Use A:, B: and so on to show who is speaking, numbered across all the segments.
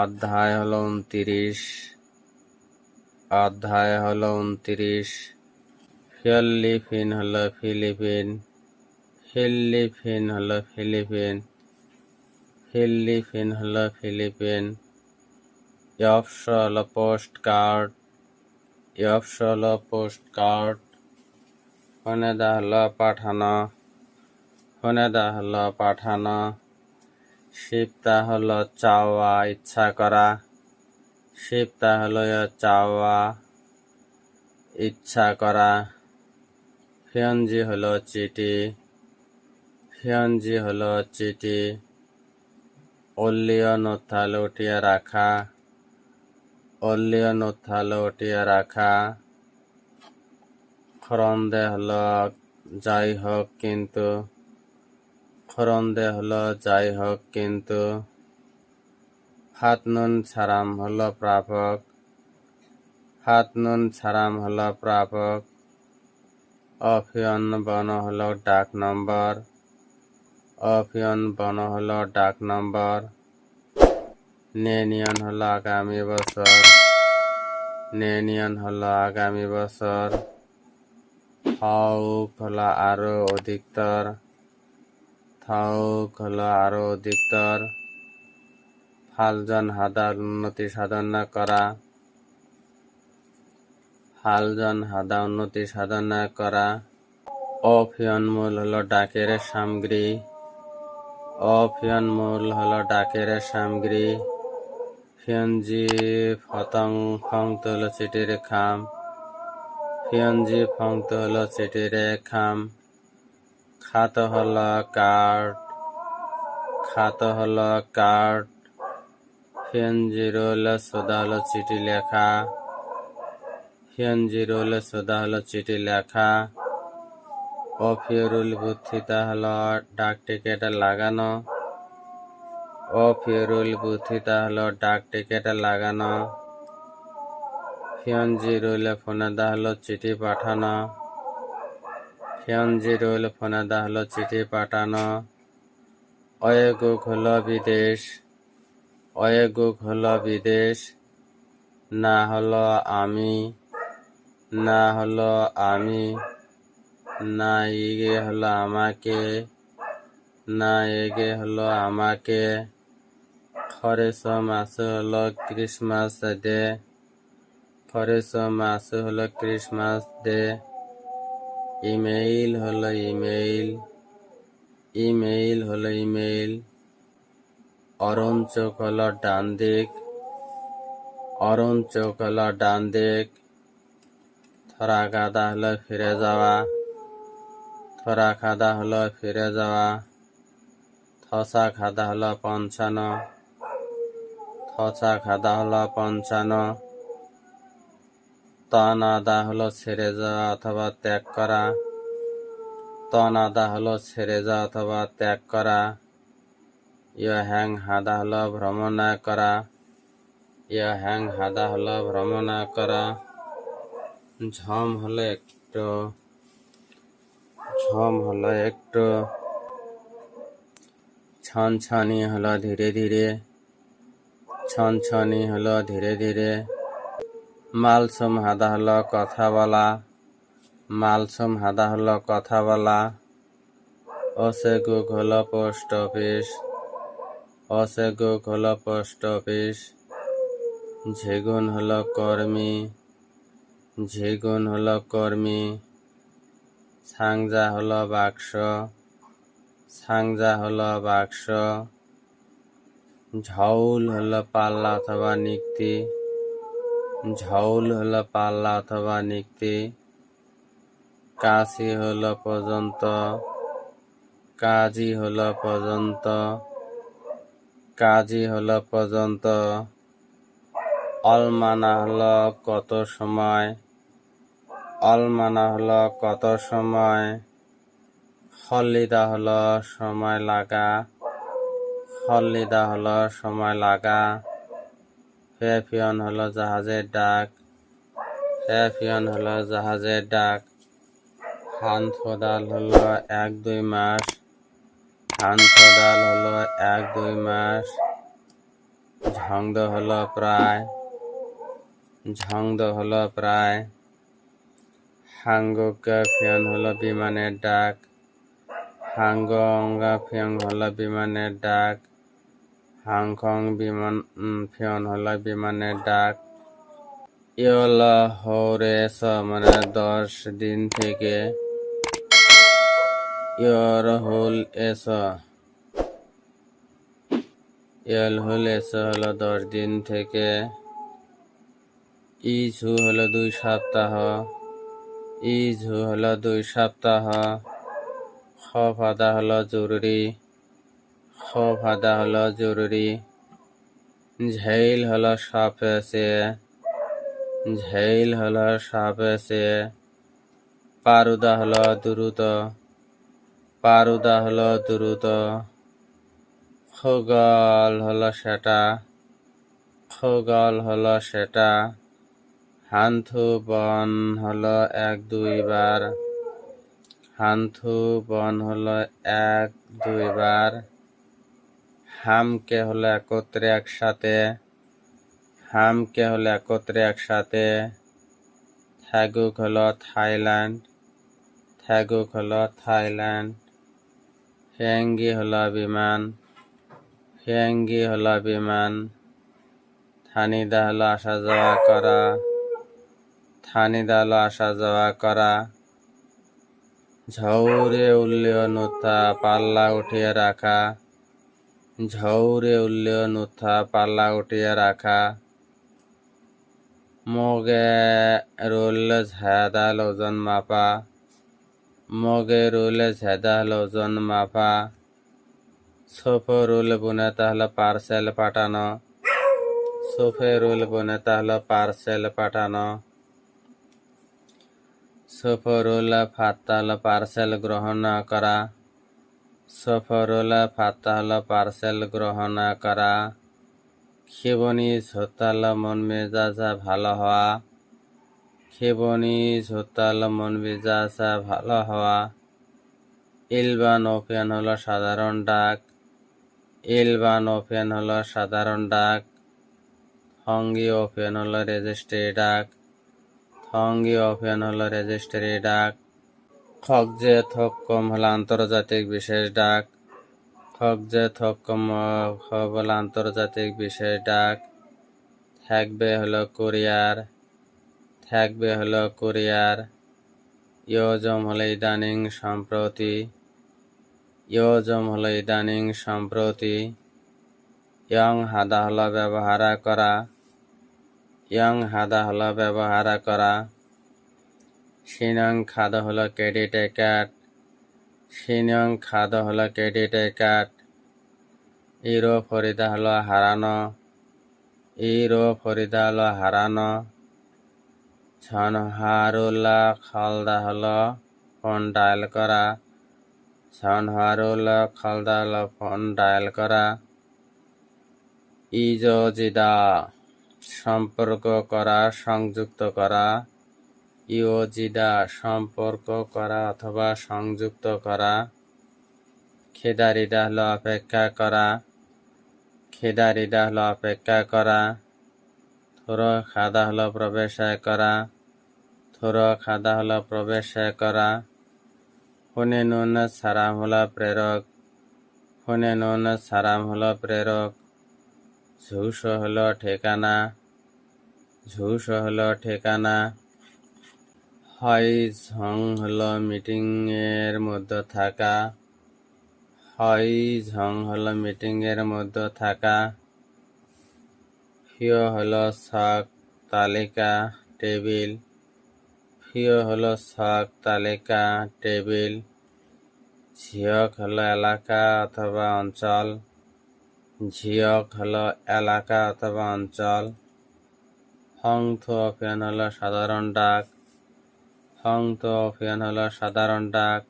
A: অধ্যায় হলো উনত্রিশ। অধ্যায় হলো উনত্রিশ। ফিলিপিন হলো ফিলিপিন। ফিলিপিন হলো ফিলিপিন। ফিলিপিন হলো ফিলিপিন। ইয়পস হলো পোস্ট কার্ড ইয়পস হলো পোস্ট কার্ড ফোনেদা হলো পাঠানো। ফোনেদা হলো পাঠানো। শিবতা হলো চাওয়া ইচ্ছা করা। শিবতা হলো চাওয়া ইচ্ছা করা। ফিয়ঞ্জি হলো চিঠি। ফিয়ঞ্জি হলো চিঠি। অল্লীয় নোথাল উঠিয়ে রাখা। অল্লীয় নোথাল উঠিয়ে রাখা। খরন্দে হলো, যাই হোক কিন্তু খরন্দে হলো, যাই হোক, কিন্তু হাতনুন ছাড়াম হলো প্রাপক। হাতনুন ছাড়াম হলো প্রাপক। অফিয়ন বন হলো ডাক নম্বর। অফিয়ন বন হলো ডাক নম্বর। নেনিয়ন হলো আগামী বছর। নেনিয়ন হলো আগামী বছর। থাউক হলো আরও অধিকতর। থাউক হলো আরও অধিকতর। ফালজন হাদার উন্নতি সাধনা করা। ফালজন হাদা উন্নতি সাধনা করা। অফিয়ন মূল হলো ডাকের সামগ্রী। অফিয়ন মূল হলো ডাকের সামগ্রী। ফিয়নজি ফতং ফংত হলো চিঠির খাম। ফিয়নজি ফংত হলো চিঠির খাম। খাত হল কার্ড খাত হলো কার্ড ফিয়নজি রোল সোদা হলো চিঠি লেখা ফিয়নজি রোল সোদা হলো চিঠি লেখা, অফিয়রুল বুদ্ধিতা হলো ডাক টিকেট লাগানো, অফিয়রুল বুদ্ধিতা হলো ডাক টিকেট লাগানো ফিয়নজি রুল ফোনাদা হলো চিঠি পাঠানো। ফিয়নজি রুল ফোনাদা হলো চিঠি পাঠানো। অয়েগুক হলো বিদেশ অয়েগুক হলো বিদেশ। না হলো আমি, না হলো আমি, না ইগে হলো আমাকে, না এগে হলো আমাকে। খরেস মাস হলো ক্রিসমাস ডে খরেস মাস হলো ক্রিসমাস ডে ইমেইল হলো ইমেইল ইমেইল হলো ইমেইল অরুণ চোখ হলো ডান দিক, অরুণ চোখ হলো ডান দিক থরা গাদা হলো ফিরে যাওয়া থরা খাদা হলো ফিরে যাওয়া থসা খাদা হলো পঞ্চানো থসা খাদা হলো পঞ্চানো তন আদা হলো ছেড়ে যাওয়া অথবা ত্যাগ করা। তন আদা হলো ছেড়ে যাওয়া অথবা ত্যাগ করা। ইয় হ্যাং হাদা হলো ভ্রমণা করা। ইয় হ্যাং হাদা হলো ভ্রমণা করা। ঝম হলো একটু। ঝম হলো একটু। ছনছনি হলো ধীরে ধীরে। ছনছনি হলো ধীরে ধীরে। মালসুম হাদা হলো কথা বলা। মালসুম হাদা হলো কথা বলা। অসেগুক হলো পোস্ট অফিস। অসেগুক হলো পোস্ট অফিস। ঝেগুন হলো কর্মী। ঝেগুন হলো কর্মী। সাংজা হলো বাক্স। সাংজা হলো বাক্স। ঝাউল হলো পাল্লা অথবা নিক্তি। ঝাউল হলো পাল্লা অথবা নিক্তি কাশি হলো পর্যন্ত, কাজী হলো পর্যন্ত, কাজী হলো পর্যন্ত। অলমানা হলো কত সময়, অলমানা হলো কত সময় হলিদা হলো সময় লাগা হলিদা হলো সময় লাগা। ফেফিয়ন হলো জাহাজের ডাক। ফেফিয়ন হলো জাহাজের ডাক। হানথোদাল হলো এক দুই মাস। হানথোদাল হলো এক দুই মাস। ঝংদ হলো প্রায়। ঝংদ হলো প্রায়। হাঙ্গকা ফিয়ন হলো বিমানের ডাক। হাঙ্গ অঙ্গা ফিয়ং হলো বিমানের ডাক। হাংখং বিমান উম, ফিয়ন হলো বিমানের ডাক। ইয়ল হরে স মানে দশ দিন থেকে ইয়র হুল এস। ইয়ল হুল এস হলো দশ দিন থেকে ইঝু হলো দুই সপ্তাহ। ইঝু হলো দুই সপ্তাহ। খ ফাদা হলো জরুরি। খ ফাদা হলো জরুরি। ঝেইল হলো সাপেসে ঝেইল হলো সাপেসে পারুদা হলো দ্রুত পারুদা হলো দ্রুত খগল হলো সেটা। খগল হলো সেটা। হান্থু বন হলো এক দুইবার। হান্থু বন হলো এক দুইবার। হামকে হলো একত্রে একসাথে, হামকে হলো একত্রে একসাথে থ্যাগুক হলো থাইল্যান্ড থ্যাগুক হলো থাইল্যান্ড, হেঙ্গি হলো বিমান, হেঙ্গি হলো বিমান, থানিদা হলো আসা যাওয়া করা, থানিদা হলো আসা যাওয়া করা। ঝৌরে উল্লেয় নুথা পাল্লা উঠিয়ে রাখা ঝৌরে উল্লেয় নুথা পাল্লা উঠিয়ে রাখা। মগে রোল ঝাদাল ওজন মাপা। মগে রোল ঝাদাল ওজন মাপা। সোফে রোল বুনে তাহলে পার্সেল পাঠানো। সোফে রোল বুনে তাহলে পার্সেল পাঠানো। সফরুল ফাতাল পার্সেল গ্রহণ করা। সফরুল ফাতাল পার্সেল গ্রহণ করা ক্ষেবনি ঝোতাল মন মেজাজা ভালো হওয়া ক্ষেবনি ঝোতাল মন মেজাজা ভালো হওয়া ইলবান ওপেন হলো সাধারণ ডাক। ইলবান ওপেন হলো সাধারণ ডাক। হঙ্গি ওপেন হলো রেজিস্ট্রি ডাক। থঙ্গি ওপেন হলো রেজিস্ট্রি ডাক। খগজে থক্কম হলো আন্তর্জাতিক বিশেষ ডাক। খগজে থক্কম হলো আন্তর্জাতিক বিশেষ ডাক। থাকবে হলো কুরিয়ার, থাকবে হলো কুরিয়ার। ইয়োজম হলো ইদানিং সম্প্রতি, ইয়োজম হলো ইদানিং সম্প্রতি। ইয়ং হাদা হলো ব্যবহার করা, ইয়ং হাদা হলো ব্যবহার করা। সিনং খাদ হলো ক্রেডিট কার্ড সিনং খাদ হলো ক্রেডিট কার্ড ইরো ফরিদা হলো হারানো ইরো ফরিদা হলো হারানো। ছনহারুল্লাহ খালদা হলো ফোন ডায়াল করা ছনহারুল্লাহ খালদা হলো ফোন ডায়াল করা। ইজজিদা সম্পর্ক করা, সংযুক্ত করা। ইওজিদা সম্পর্ক করা অথবা সংযুক্ত করা। খেদারিদা হল অপেক্ষা করা। খেদারিদা হল অপেক্ষা করা। থোর খাদা হলো প্রবেশ করা। থোর খাদা হলো প্রবেশ করা। হুনে নুন সারাম হলো প্রেরক। হুনে নুন সারাম হলো প্রেরক। ঝুস হলো ঠিকানা। ঝুস হলো ঠিকানা। হয় ঝং হলো মিটিং এর মধ্যে থাকা। হয় ঝং হলো মিটিং এর মধ্যে থাকা। ফিও হল শখ তালিকা, টেবিল। ফিও হল শখ তালিকা, টেবিল। ঝিয়ক হল এলাকা অথবা অঞ্চল। ঝিয়ক হল এলাকা অথবা অঞ্চল। হং থোফিয়ান হলো সাধারণ ডাক। হং থোফিয়ান হলো সাধারণ ডাক।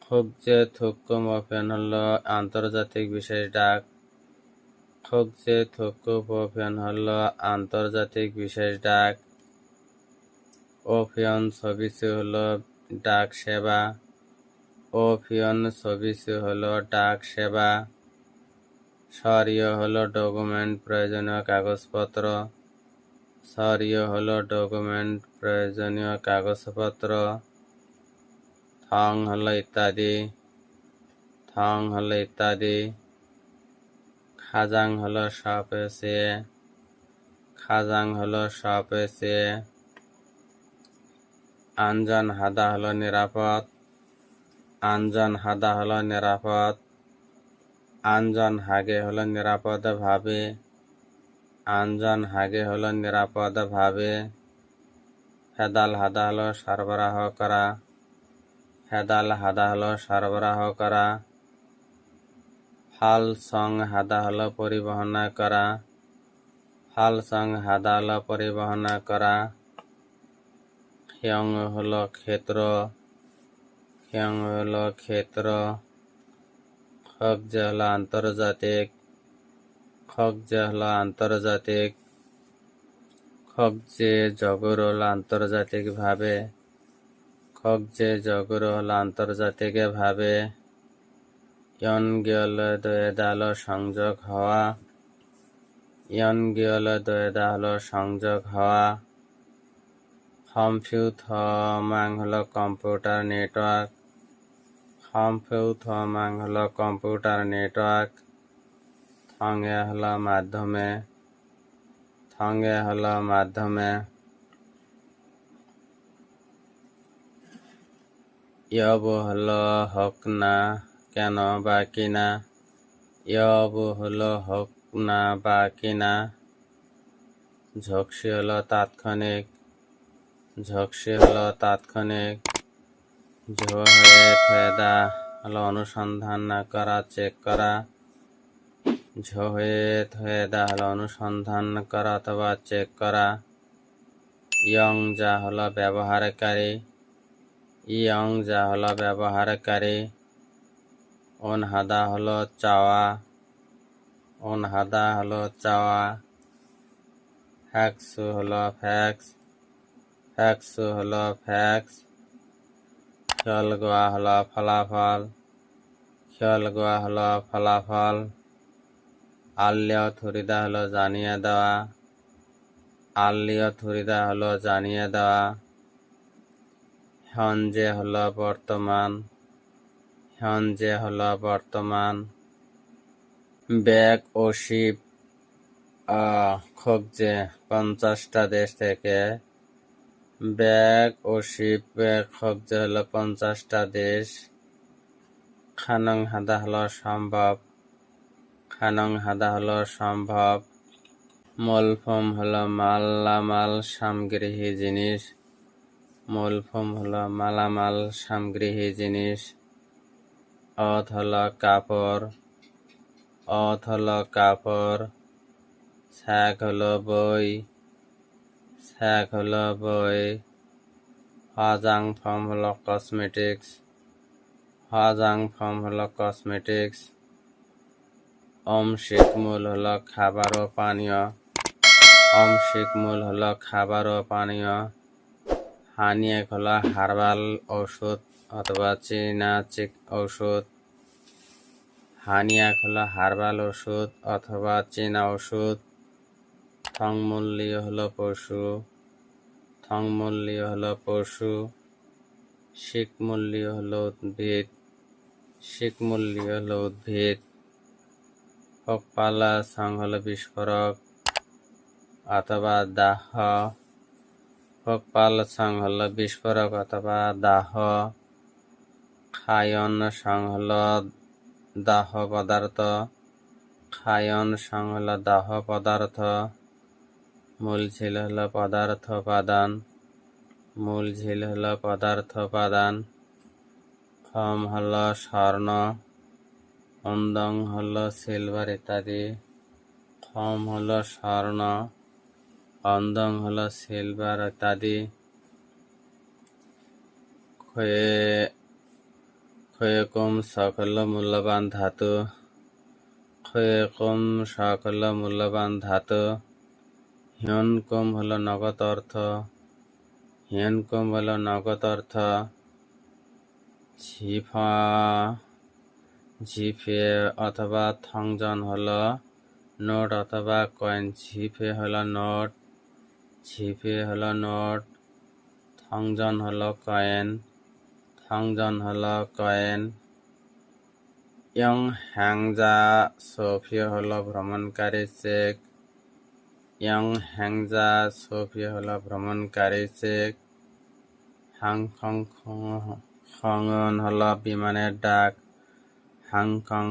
A: খুবজে থুকুম ওপেন হলো আন্তর্জাতিক বিশেষ ডাক। খুবজে থুকুপ ওপেন হলো আন্তর্জাতিক বিশেষ ডাক। ওফিয়ন সবিসি হলো ডাক সেবা। ওফিয়ন সবিসি হলো ডাক সেবা। সরিয় হলো ডকুমেন্ট, প্রয়োজনীয় কাগজপত্র। সরিয় হলো ডকুমেন্ট, প্রয়োজনীয় কাগজপত্র থং হলো ইত্যাদি থং হলো ইত্যাদি, খাজাং হলো সপেছে খাজাং হলো সপেছে আঞ্জন হাদা হলো নিরাপদ আঞ্জন হাদা হলো নিরাপদ আঞ্জন হাগে হলো নিরাপদ ভাবে আঞ্জন হাগে হলো নিরাপদ ভাবে ফেদাল হাদা হলো সরবরাহ করা। ফেদাল হাদা হলো সরবরাহ করা। ফাল সং হাদা হলো পরিবহন করা। ফাল সং হাদা হলো পরিবহন করা। হিয়ং হলো ক্ষেত্র। হিয়ং হলো ক্ষেত্র। খগজ হলো আন্তর্জাতিক। খগজ হলো আন্তর্জাতিক খগজে জগর হলো আন্তর্জাতিকভাবে খগজে জগর হলো আন্তর্জাতিকভাবে ইয়নগিয়ল দয়েদা হলো সংযোগ হওয়া ইয়নগিয়ল দয়েদা হলো সংযোগ হওয়া কম্পিউথমাং হলো কম্পিউটার নেটওয়ার্ক কম্পিউথমাং হল কম্পিউটার নেটওয়ার্ক থঙ্গে হলো মাধ্যমে থঙ্গে হলো মাধ্যমে ইয়ব হলো হক না কেন বা কিনা ইয়ব হলো হক না বা কিনা ঝকসি হলো তাৎক্ষণিক ঝকসি হলো তাৎক্ষণিক ঝো হয়ে ফেদা হলো অনুসন্ধান না করা চেক করা ঝো হয়ে ফেদা হলো অনুসন্ধান করা অথবা চেক করা ইয়ং যা হলো ব্যবহারকারী ইয়ং যা হলো ব্যবহারকারী অনহাদা হলো চাওয়া অনহাদা হলো চাওয়া ফ্যাক্সু হলো ফ্যাক্স ফ্যাক্সু হলো ফ্যাক্স খেয়াল গোয়া হলো ফলাফল খেয়াল গোয়া হলো ফলাফল আল্লিয় থুরিদা হলো জানিয়ে দেওয়া। আল্লিয় থুরিদা হলো জানিয়ে দেওয়া। হঞ্জে হলো বর্তমান। হঞ্জে হলো বর্তমান। ব্যাগ ও শিপ খোঁজে পঞ্চাশটা দেশ থেকে। ব্যাগ ও শিপ খোঁজে হলো পঞ্চাশটা দেশ। খানং হাদা হলো সম্ভব। খানং হাদা হলো সম্ভব। মলফম হলো মালামাল সামগ্রী জিনিস। মলফম হলো মালামাল সামগ্রী জিনিস। অথ হলো কাপড়। অথ হলো কাপড়। শাক হলো বই। শাক হলো বই। হাজাং ফর্ম হলো কসমেটিক্স। হাজাং ফর্ম হলো কসমেটিক্স। অমশিক মূল হলো খাবার ও পানীয় অমশিক মূল হলো খাবার ও পানীয় হানিয়েক হলো হার্বাল ঔষধ অথবা চীনা চিক ঔষধ হানিয়াক হলো হার্বাল ওষুধ অথবা চীনা ওষুধ থংমূল্য হলো পশু। থংমূল্য হলো পশু। শিকমূল্য হলো উদ্ভিদ। শিকমূল্য হলো উদ্ভিদ। হকপালা সং বিস্ফোরক, অথবা দাহ। হকপাল সং বিস্ফোরক অথবা দাহ। খায়ন সং দাহ পদার্থ। খায়ন সং হলো দাহ পদার্থ। মূল ঝিল হল পদার্থ উপাদান। মূল ঝিল হলো পদার্থ উপাদান। খম হল স্বর্ণ। অন্দং হল সিলভার ইত্যাদি। খম হল স্বর্ণ। অন্দং হল সিলভার ইত্যাদি। ক্ষয়ে ক্ষয়ে কম সকল মূল্যবান ধাতু। ক্ষয়ে কম সকল মূল্যবান ধাতু। হিয়ন কম হলো নগদ অর্থ। হিয়ন কম হলো নগদ অর্থ। ঝিফা জিপে অথবা থংজন হলো নোট অথবা কয়েন। জিপে হলো নোট, জিপে হলো নোট, থংজন হলো কয়েন, থংজন হলো কয়েন। ইয়ং হ্যাংজা সোফিয়া হলো ভ্রমণকারী চেক। ইয়ং হ্যাংজা সোফিয়া হলো ভ্রমণকারী চেক। হাংকং খঙন হলো বিমানের ডাক। হাংকং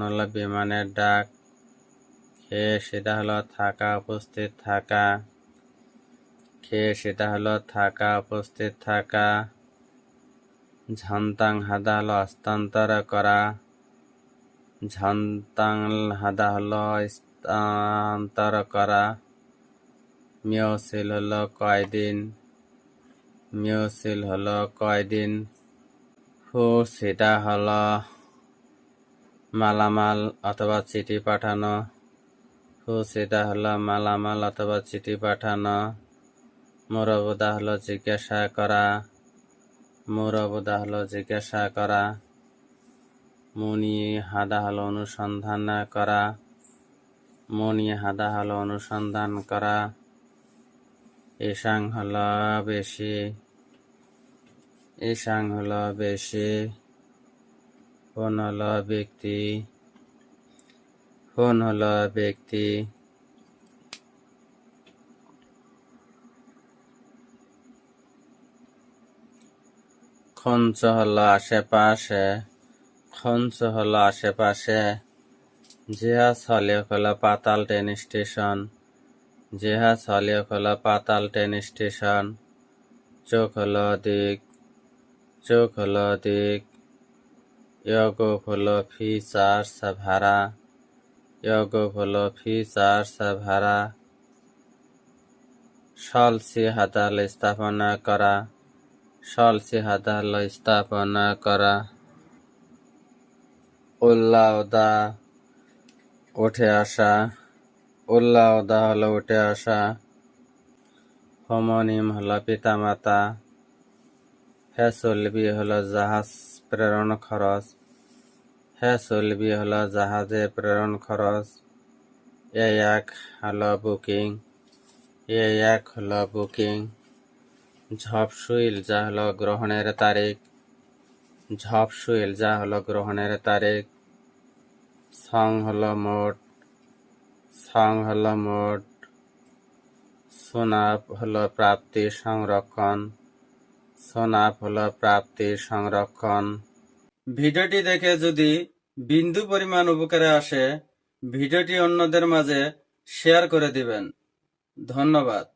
A: হলো বিমানের ডাক। খে সেটা হলো থাকা, উপস্থিত থাকা। খে সেটা হলো থাকা, উপস্থিত থাকা। ঝন্তাং হাদা হলো হস্তান্তর করা। ঝন্তাং হাদা হলো স্থানান্তর করা। মিওসিল হলো কয়দিন? মিওসিল হলো কয়দিন? হু সেটা হলো মালামাল অথবা চিঠি পাঠানো। হু, সেটা হলো মালামাল অথবা চিঠি পাঠানো। মুরবদা হলো জিজ্ঞাসা করা। মুরবদা হলো জিজ্ঞাসা করা। মুনি হাদা হলো অনুসন্ধান করা। মনি হাদা হলো অনুসন্ধান করা। ঈশাং হলো বেশি। ঈশাং হলো বেশি ফোন হলো ব্যক্তি ফোন হলো ব্যক্তি। খঞ্চ হলো আশেপাশে, খঞ্চ হলো আশেপাশে। জেহাজ হলে হলো পাতাল ট্রেন স্টেশন জেহাজ হলে হলো পাতাল ট্রেন স্টেশন। চোখ হলো দিক চোখ হলো দিক ইয়গো হলো ফিচার্স ভাড়া ইয়গো হলো ফিচার্স ভাড়া সলসি হাতাল স্থাপনা করা সলসি হাতাল স্থাপনা করা উল্লাউদা উঠে আসা, উল্লাউদা হলো উঠে আসা, হোমনিম হলো পিতামাতা হ্যাসলবি হলো জাহাজ প্রেরণ খরচ হ্যাসলবি হলো জাহাজে প্রেরণ খরচ এ এক হলো বুকিং, এ এক হলো বুকিং। ঝপসুইল যা হলো গ্রহণের তারিখ ঝপসুইল যা হলো গ্রহণের তারিখ সং হলো মোট সং হলো মোট সোনাপ হলো প্রাপ্তি সংরক্ষণ সোনাপ প্রাপ্তি, সংরক্ষণ। ভিডিওটি দেখে যদি বিন্দু পরিমাণ উপকারে আসে, ভিডিওটি অন্যদের মাঝে শেয়ার করে দিবেন। ধন্যবাদ।